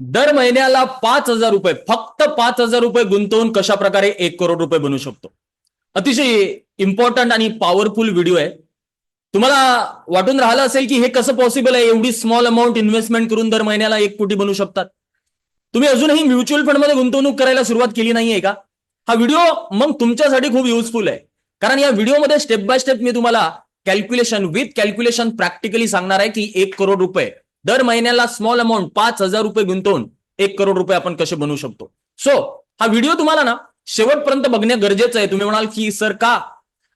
दर महिन्याला पाच हजार रुपये फक्त पाच हजार रुपये गुंतवून कशा प्रकारे एक करोड रुपये बनवू शकतो? अतिशय इम्पॉर्टंट आणि पॉवरफुल व्हिडिओ आहे. तुम्हाला वाटून राहिलं असेल की हे कसं पॉसिबल आहे? एवढी स्मॉल अमाऊंट इन्व्हेस्टमेंट करून दर महिन्याला एक कोटी बनवू शकतात. तुम्ही अजूनही म्युच्युअल फंडमध्ये गुंतवणूक करायला सुरुवात केली नाहीये का? हा व्हिडिओ मग तुमच्यासाठी खूप युजफुल आहे. कारण या व्हिडिओमध्ये स्टेप बाय स्टेप मी तुम्हाला कॅल्क्युलेशन विथ कॅल्क्युलेशन प्रॅक्टिकली सांगणार आहे की एक करोड रुपये दर महिन्याला स्मॉल अमाऊंट पाच हजार रुपये गुंतवून एक करोड रुपये आपण कसे बनवू शकतो? सो हा व्हिडिओ तुम्हाला ना शेवटपर्यंत बघणे गरजेचं आहे. तुम्ही म्हणाल की सर का?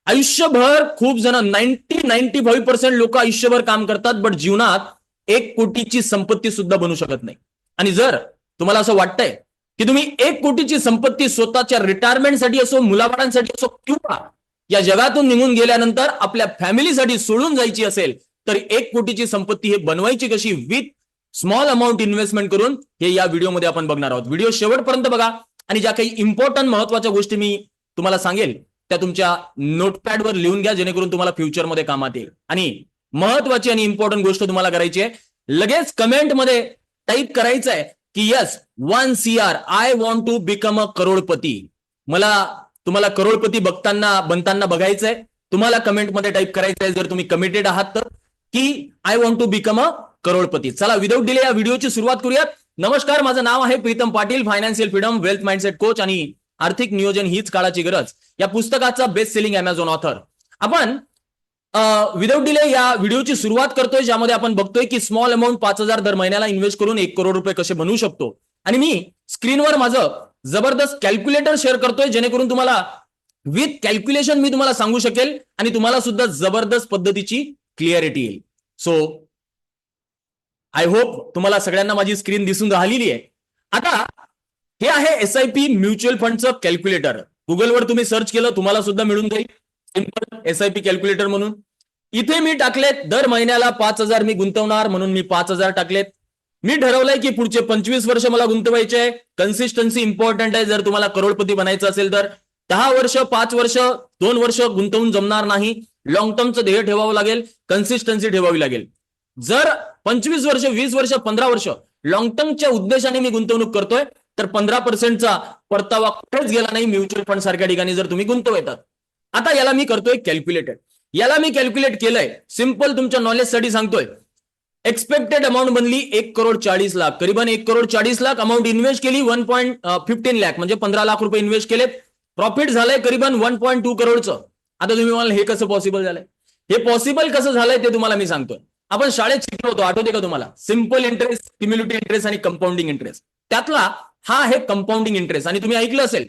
आयुष्यभर खूप जण नाईन्टी नाईन्टी फाईव्ह पर्सेंट लोक आयुष्यभर काम करतात बट जीवनात एक कोटीची संपत्ती सुद्धा बनू शकत नाही. आणि जर तुम्हाला असं वाटतंय की तुम्ही एक कोटीची संपत्ती स्वतःच्या रिटायरमेंटसाठी असो मुलाबाळांसाठी असो किंवा या जगातून निघून गेल्यानंतर आपल्या फॅमिलीसाठी सोडून जायची असेल तर एक कोटीची संपत्ती हे बनवायची कशी? विथ स्मॉल अमाऊंट इन्व्हेस्टमेंट करून हे या व्हिडिओमध्ये आपण बघणार आहोत. व्हिडिओ शेवटपर्यंत बघा. आणि ज्या काही इम्पॉर्टंट महत्त्वाच्या गोष्टी मी तुम्हाला सांगेल त्या तुमच्या नोटपॅडवर लिहून घ्या जेणेकरून तुम्हाला फ्युचरमध्ये कामात येईल आणि महत्वाची आणि इम्पॉर्टंट गोष्ट तुम्हाला करायची आहे लगेच कमेंटमध्ये टाईप करायचं आहे की yes one C R I want to become a crorepati. मला तुम्हाला करोडपती बघताना बनताना बघायचंय. तुम्हाला कमेंटमध्ये टाईप करायचं आहे जर तुम्ही कमिटेड आहात तर. की I want to become a crorepati. चला विदाऊट डिले या व्हिडिओची सुरुवात करूयात. नमस्कार माझं नाव आहे Pritam Patil financial freedom wealth mindset coach आणि आर्थिक नियोजन हीच काळाची गरज. या पुस्तकाचा बेस्ट सेलिंग अमेझॉन ऑथर आपण विदाऊट डिले या व्हिडिओची सुरुवात करतोय ज्यामध्ये आपण बघतोय की स्मॉल अमाऊंट पाच हजार दर महिन्याला इन्व्हेस्ट करून एक करोड रुपये कसे बनवू शकतो. आणि मी स्क्रीनवर माझं जबरदस्त कॅल्क्युलेटर शेअर करतोय जेणेकरून तुम्हाला विथ कॅल्क्युलेशन मी तुम्हाला सांगू शकेल आणि तुम्हाला सुद्धा जबरदस्त पद्धतीची क्लिअरिटी येईल. सो आय होप तुम्हाला सगळ्यांना माझी स्क्रीन दिसून राहिलेली आहे. आता हे आहे एस आय पी म्युच्युअल फंडचं कॅल्क्युलेटर गुगलवर तुम्ही सर्च केलं तुम्हाला सुद्धा मिळून जाईल. Simple S I P calculator म्हणून. इथे मी टाकलेत दर महिन्याला पाच हजार मी गुंतवणार म्हणून मी पाच हजार टाकलेत. मी ठरवलंय की पुढचे पंचवीस वर्ष मला गुंतवायचे आहे. कन्सिस्टन्सी इम्पॉर्टंट आहे जर तुम्हाला करोडपती बनायचं असेल तर. दहा वर्ष पाच वर्ष दोन वर्ष गुंतवून जमणार नाही. लॉंग टर्मचं ध्येय ठेवावं लागेल कन्सिस्टन्सी ठेवावी लागेल. जर पंचवीस वर्ष वीस वर्ष पंधरा वर्ष लॉंग टर्मच्या उद्देशाने मी गुंतवणूक करतोय तर पंधरा पर्सेंटचा परतावा कुठेच गेला नाही म्युच्युअल फंड सारख्या ठिकाणी जर तुम्ही गुंतवतात आता याला मी करतोय कॅल्क्युलेटेड याला मी कॅल्क्युलेट केलंय. सिंपल तुमच्या नॉलेजसाठी सांगतोय. एक्सपेक्टेड अमाऊंट बनली एक करोड चाळीस लाख. करीबन एक करोड चाळीस लाख अमाऊंट इन्व्हेस्ट केली वन पॉईंट फिफ्टीन लाख म्हणजे पंधरा लाख रुपये इन्व्हेस्ट केले प्रॉफिट झालंय करीबन वन पॉईंट टू करोडचं आता तुम्ही म्हणाल हे कसं पॉसिबल झालंय? हे पॉसिबल कसं झालंय ते तुम्हाला मी सांगतोय. आपण शाळेत शिकलो होतो आठवते का तुम्हाला? सिंपल इंटरेस्ट क्युम्युलिटी इंटरेस्ट आणि कंपाऊंडिंग इंटरेस्ट त्यातला हा आहे कंपाऊंडिंग इंटरेस्ट आणि तुम्ही ऐकलं असेल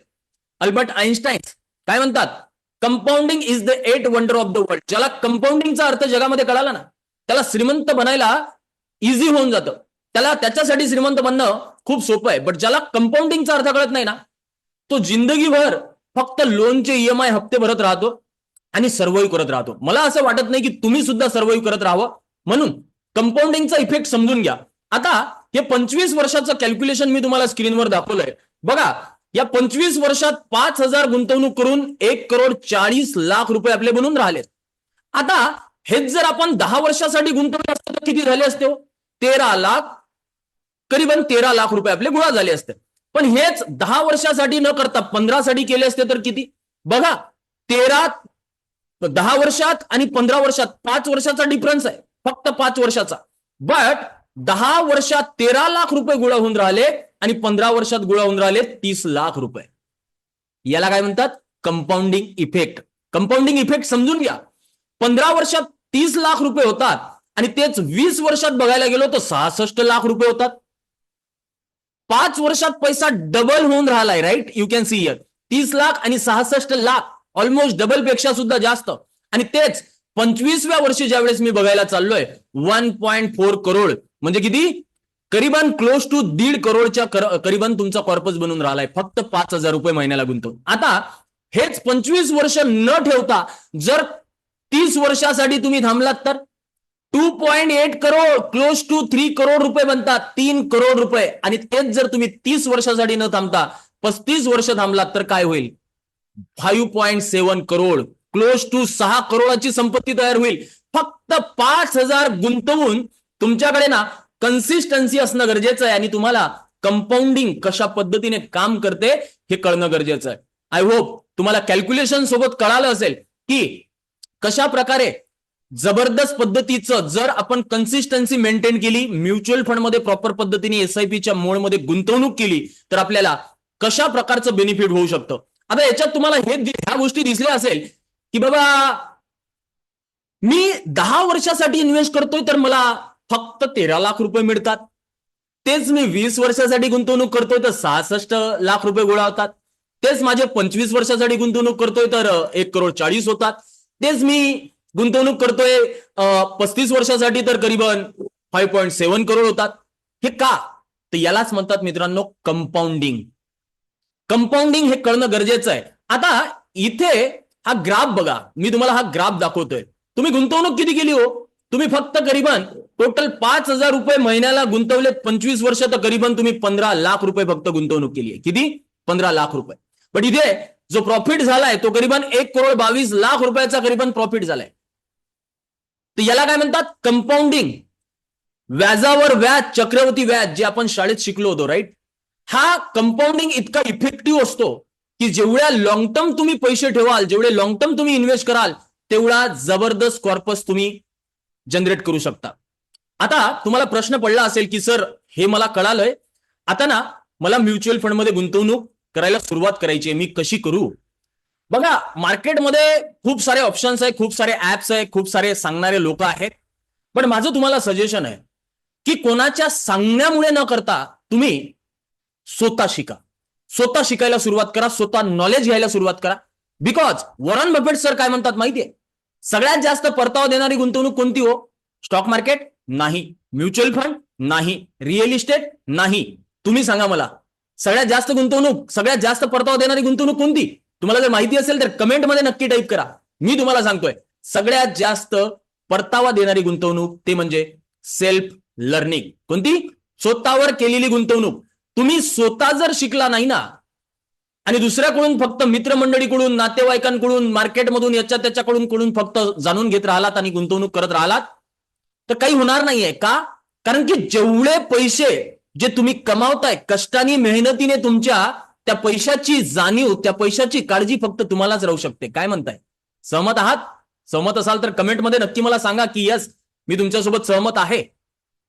अल्बर्ट आईन्स्टाईन काय म्हणतात? Compounding is the eight wonder of the world ज्याला कंपाऊंडिंगचा अर्थ जगामध्ये कळाला ना त्याला श्रीमंत बनायला इझी होऊन जातं. त्याला त्याच्यासाठी श्रीमंत बनणं खूप सोपं आहे. बट ज्याला कंपाऊंडिंगचा अर्थ कळत नाही ना तो जिंदगीभर फक्त लोनचे ईएमआय हप्ते भरत राहतो. आणि सर्वाईव्ह करत राहतो. मला असं वाटत नाही की तुम्ही सुद्धा सर्वाईव्ह करत राहावं. म्हणून कंपाऊंडिंगचा इफेक्ट समजून घ्या. आता हे पंचवीस वर्षाचं कॅल्क्युलेशन मी तुम्हाला स्क्रीनवर दाखवलंय. बघा या पंचवीस वर्षात पाच हजार गुंतवणूक करून एक करोड चाळीस लाख रुपये आपले बनून राहिलेत. आता हेच जर आपण दहा वर्षासाठी गुंतवले असतो तर किती झाले असते हो? तेरा लाख करीबन तेरा लाख रुपये आपले गोळा झाले असते. पण हेच दहा वर्षासाठी न करता पंधरा साठी केले असते तर किती? बघा तेरा दहा वर्षात आणि पंधरा वर्षात पाच वर्षाचा डिफरन्स आहे. फक्त पाच वर्षाचा. बट दहा वर्षात तेरा लाख रुपये गोळा होऊन राहिले आणि पंधरा वर्षात गोळा होऊन राहिले तीस लाख रुपये. याला काय म्हणतात? कंपाऊंडिंग इफेक्ट कंपाऊंडिंग इफेक्ट समजून घ्या. पंधरा वर्षात तीस लाख रुपये होतात आणि तेच वीस वर्षात बघायला गेलो तर सहासष्ट लाख रुपये होतात. पाच वर्षात पैसा डबल होऊन राहिलाय right you can see year तीस लाख आणि सहासष्ट लाख. ऑलमोस्ट डबलपेक्षा सुद्धा जास्त. आणि तेच पंचवीसव्या वर्षी ज्यावेळेस मी बघायला चाललोय वन पॉईंट फोर करोड म्हणजे किती? करीबन क्लोज टू दीड करोडच्या करीबन तुमचा कॉर्पस बनून राहिलाय. फक्त पाच हजार रुपये महिन्याला गुंतवून. आता हेच पंचवीस वर्ष न ठेवता जर तीस वर्षासाठी तुम्ही थांबलात तर? Two point eight crore close to three crore रुपये बनतात. तीन करोड रुपये. आणि तेच जर तुम्ही तीस वर्षासाठी न थांबता पस्तीस वर्ष थांबलात तर काय होईल? Five point seven crore close to सहा करोडाची संपत्ती तयार होईल. फक्त पाच हजार गुंतवून तुमच्याकडे ना कन्सिस्टन्सी असणं गरजेचं आहे आणि तुम्हाला कंपाऊंडिंग कशा पद्धतीने काम करते हे कळणं गरजेचं आहे. आय होप तुम्हाला कॅल्क्युलेशन सोबत कळालं असेल की कशा प्रकारे जबरदस्त पद्धतीचं जर आपण कन्सिस्टन्सी मेंटेन केली म्युच्युअल फंडमध्ये प्रॉपर पद्धतीने एसआयपीच्या मोडमध्ये गुंतवणूक केली तर आपल्याला कशा प्रकारचं बेनिफिट होऊ शकतं? आता याच्यात तुम्हाला हे ह्या गोष्टी दिसल्या असेल की बाबा मी दहा वर्षासाठी इन्व्हेस्ट करतोय तर मला फक्त तेरा लाख रुपये मिळतात. तेच मी वीस वर्षासाठी गुंतवणूक करतोय तर सहासष्ट लाख रुपये गोळा होतात. तेच माझे पंचवीस वर्षासाठी गुंतवणूक करतोय तर एक करोड चाळीस होतात. तेच मी गुंतवणूक करतोय पस्तीस वर्षासाठी तर करीबन फाईव्ह पॉईंट सेव्हन करोड होतात. हे का? तर यालाच म्हणतात मित्रांनो कंपाऊंडिंग कंपाऊंडिंग हे कळणं गरजेचं आहे. आता इथे हा ग्राफ बघा. मी तुम्हाला हा ग्राफ दाखवतोय. तुम्ही गुंतवणूक किती केली हो? तुम्ही फक्त करीबन टोटल पाच हजार रुपये महिन्याला गुंतवले पंचवीस वर्ष तर करीबन तुम्ही पंधरा लाख रुपये फक्त गुंतवणूक केली आहे. किती? पंधरा लाख रुपये. पण इथे जो प्रॉफिट झालाय तो करीबन एक करोड बावीस लाख रुपयाचा करीबन प्रॉफिट झालाय. तर याला काय म्हणतात? कंपाऊंडिंग व्याजावर व्याज चक्रवर्ती व्याज जे आपण शाळेत शिकलो होतो राईट हा कंपाऊंडिंग इतका इफेक्टिव्ह असतो की जेवढ्या लॉंग टर्म तुम्ही पैसे ठेवाल जेवढे लॉंग टर्म तुम्ही इन्व्हेस्ट कराल तेवढा जबरदस्त कॉर्पस तुम्ही जनरेट करू शकता. आता तुम्हाला प्रश्न पडला असेल की सर हे मला कळालंय. आता ना मला म्युच्युअल फंडमध्ये गुंतवणूक करायला सुरुवात करायची आहे मी कशी करू? बघा मार्केटमध्ये खूप सारे ऑप्शन्स आहे खूप सारे ऍप्स आहे खूप सारे सांगणारे लोक आहेत. पण माझं तुम्हाला सजेशन आहे की कोणाच्या सांगण्यामुळे न करता तुम्ही स्वतः शिका. स्वतः शिकायला सुरुवात करा स्वतः नॉलेज घ्यायला सुरुवात करा. बिकॉज वॉरन बफेट सर काय म्हणतात माहितीये? सगळ्यात जास्त परतावा देणारी गुंतवणूक कोणती हो? Stock market? नाही. Mutual fund? नाही. Real estate? नाही. तुम्ही सांगा मला. सगळ्यात जास्त गुंतवणूक सगळ्यात जास्त परतावा देणारी गुंतवणूक कोणती? तुम्हाला जर माहिती असेल तर कमेंटमध्ये नक्की टाईप करा. मी तुम्हाला सांगतोय सगळ्यात जास्त परतावा देणारी गुंतवणूक ते म्हणजे सेल्फ लर्निंग कोणती? स्वतःवर केलेली गुंतवणूक. तुम्ही स्वतः जर शिकला नाही ना आणि दुसऱ्याकडून फक्त मित्रमंडळीकडून नातेवाईकांकडून मार्केटमधून याच्या त्याच्याकडून कडून फक्त जाणून घेत राहिलात आणि गुंतवणूक करत राहिलात तर काही होणार नाहीये. का? कारण की जेवढे पैसे जे तुम्ही कमावताय कष्टाने मेहनतीने तुमच्या त्या पैशाची जाणीव त्या पैशाची काळजी फक्त तुम्हालाच राहू शकते. काय म्हणताय? सहमत आहात? सहमत असाल तर कमेंटमध्ये नक्की मला सांगा की यस मी तुमच्यासोबत सहमत आहे.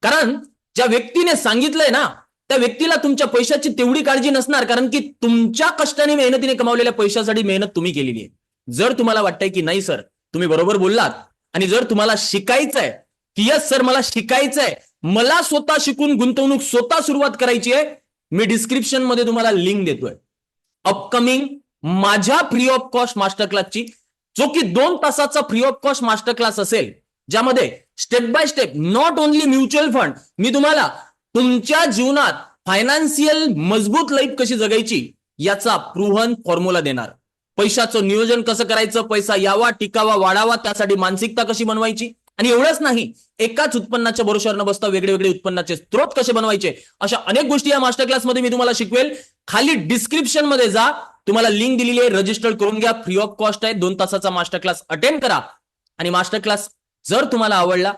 कारण ज्या व्यक्तीने सांगितलंय ना त्या व्यक्तीला तुमच्या पैशाची तेवढी काळजी नसणार कारण की तुमच्या कष्टाने मेहनतीने कमावलेल्या पैशासाठी मेहनत तुम्ही केलेली आहे. जर तुम्हाला वाटतंय की नाही सर तुम्ही बरोबर बोललात आणि जर तुम्हाला शिकायचंय की यस सर मला शिकायचंय मला स्वतः शिकून गुंतवणूक स्वतः सुरुवात करायची आहे मी डिस्क्रिप्शनमध्ये तुम्हाला लिंक देतोय. अपकमिंग माझ्या फ्री ऑफ कॉस्ट मास्टर क्लासची जो की दोन तासाचा free of cost master class असेल ज्यामध्ये step by step not only mutual fund मी तुम्हाला तुमच्या जीवनात फायनान्शियल मजबूत लाईफ कशी जगायची याचा प्रूहन फॉर्म्युला देणार. पैशाचं नियोजन कसं करायचं? पैसा यावा टिकावा वाढावा त्यासाठी मानसिकता कशी बनवायची? आणि एवढंच नाही एकाच उत्पन्नाच्या भरोशावर न बसता वेगळे वेगळे उत्पन्नाचे स्त्रोत कसे बनवायचे? अशा अनेक गोष्टी या मास्टर क्लासमध्ये मी तुम्हाला शिकवेल. खाली डिस्क्रिप्शनमध्ये जा. तुम्हाला लिंक दिलेली आहे रजिस्टर करून घ्या. फ्री ऑफ कॉस्ट आहे. दोन तासाचा मास्टर क्लास अटेंड करा. आणि मास्टर क्लास जर तुम्हाला आवडला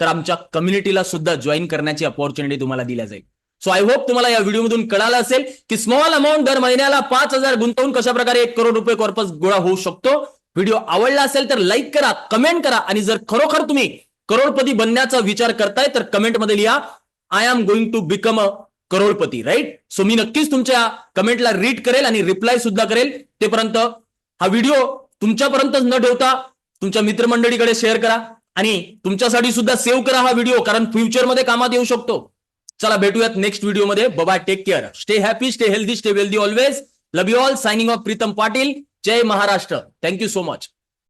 तर आमच्या कम्युनिटीला सुद्धा जॉईन करण्याची अपॉर्च्युनिटी तुम्हाला दिल्या जाईल. सो आय होप तुम्हाला या व्हिडिओमधून कळालं असेल की स्मॉल अमाऊंट दर महिन्याला पाच हजार गुंतवून कशा प्रकारे एक करोड रुपये कॉर्पस गोळा होऊ शकतो. व्हिडिओ आवडला असेल तर लाईक करा कमेंट करा आणि जर खरोखर तुम्ही करोडपती बनण्याचा विचार करताय तर कमेंटमध्ये लिहा I am going to become a crorepati right so मी नक्कीच तुमच्या कमेंटला रीड करेल आणि रिप्लाय सुद्धा करेल. तेपर्यंत हा व्हिडिओ तुमच्यापर्यंतच न ठेवता तुमच्या मित्रमंडळीकडे शेअर करा. आणि तुमच्यासाठी सुद्धा सेव्ह करा हा व्हिडिओ कारण फ्युचरमध्ये कामात येऊ शकतो. चला भेटूयात नेक्स्ट व्हिडिओमध्ये bye take care stay happy stay healthy stay wealthy always love you all signing off Pritam Patil Jai Maharashtra thank you so much